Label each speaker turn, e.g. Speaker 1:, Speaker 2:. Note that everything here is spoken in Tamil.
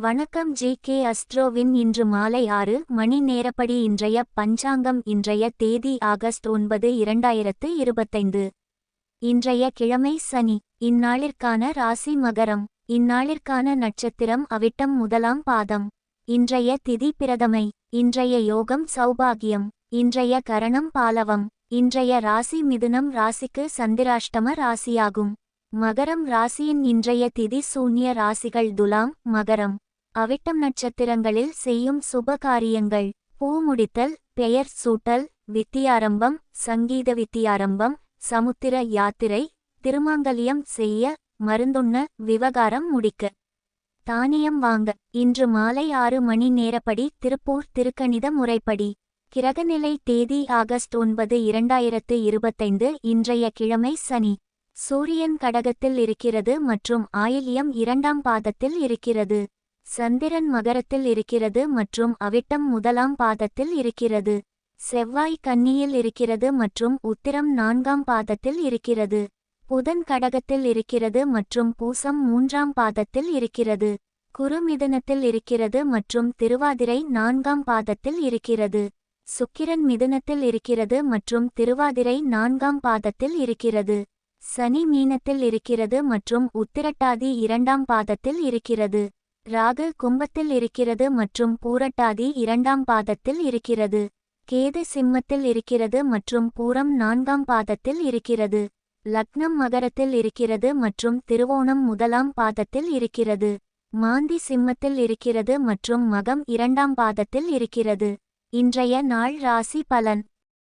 Speaker 1: வணக்கம் ஜி கே அஸ்ட்ரோவின் இன்று மாலை ஆறு மணி நேரப்படி இன்றைய பஞ்சாங்கம் இன்றைய தேதி ஆகஸ்ட் ஒன்பது இரண்டாயிரத்து இருபத்தைந்து. இன்றைய கிழமை சனி இந்நாளிற்கான ராசி மகரம் இந்நாளிற்கான நட்சத்திரம் அவிட்டம் முதலாம் பாதம். இன்றைய திதி பிரதமை இன்றைய யோகம் சௌபாகியம் இன்றைய கரணம் பாலவம் இன்றைய ராசி மிதுனம் ராசிக்கு சந்திராஷ்டம ராசியாகும். மகரம் ராசியின் இன்றைய திதி சூன்ய ராசிகள் துலாம் மகரம். அவிட்டம் நட்சத்திரங்களில் செய்யும் சுபகாரியங்கள். பூ முடித்தல் பெயர் சூட்டல் வித்தியாரம்பம் சங்கீத வித்தியாரம்பம் சமுத்திர யாத்திரை திருமாங்கல்யம் செய்ய மருந்துண்ண விவகாரம் முடிக்க. தானியம் வாங்க. இன்று மாலை ஆறு மணி நேரப்படி திருப்பூர் திருக்கணித முறைப்படி. கிரகநிலை தேதி ஆகஸ்ட் ஒன்பது இரண்டாயிரத்து இருபத்தைந்து இன்றைய கிழமை சனி. சூரியன் கடகத்தில் இருக்கிறது மற்றும் ஆயில்யம் இரண்டாம் பாதத்தில் இருக்கிறது. சந்திரன் மகரத்தில் இருக்கிறது மற்றும் அவிட்டம் முதலாம் பாதத்தில் இருக்கிறது. செவ்வாய் கன்னியில் இருக்கிறது மற்றும் உத்திரம் நான்காம் பாதத்தில் இருக்கிறது. புதன் கடகத்தில் இருக்கிறது மற்றும் பூசம் மூன்றாம் பாதத்தில் இருக்கிறது. குருமிதுனத்தில் இருக்கிறது மற்றும் திருவாதிரை நான்காம் பாதத்தில் இருக்கிறது. சுக்கிரன் மிதுனத்தில் இருக்கிறது மற்றும் திருவாதிரை நான்காம் பாதத்தில் இருக்கிறது. சனி மீனத்தில் இருக்கிறது மற்றும் உத்திரட்டாதி இரண்டாம் பாதத்தில் இருக்கிறது. ராகு கும்பத்தில் இருக்கிறது மற்றும் பூரட்டாதி இரண்டாம் பாதத்தில் இருக்கிறது. கேது சிம்மத்தில் இருக்கிறது மற்றும் பூரம் நான்காம் பாதத்தில் இருக்கிறது. லக்னம் மகரத்தில் இருக்கிறது மற்றும் திருவோணம் முதலாம் பாதத்தில் இருக்கிறது. மாந்தி சிம்மத்தில் இருக்கிறது மற்றும் மகம் இரண்டாம் பாதத்தில் இருக்கிறது. இன்றைய நாள் ராசி பலன்.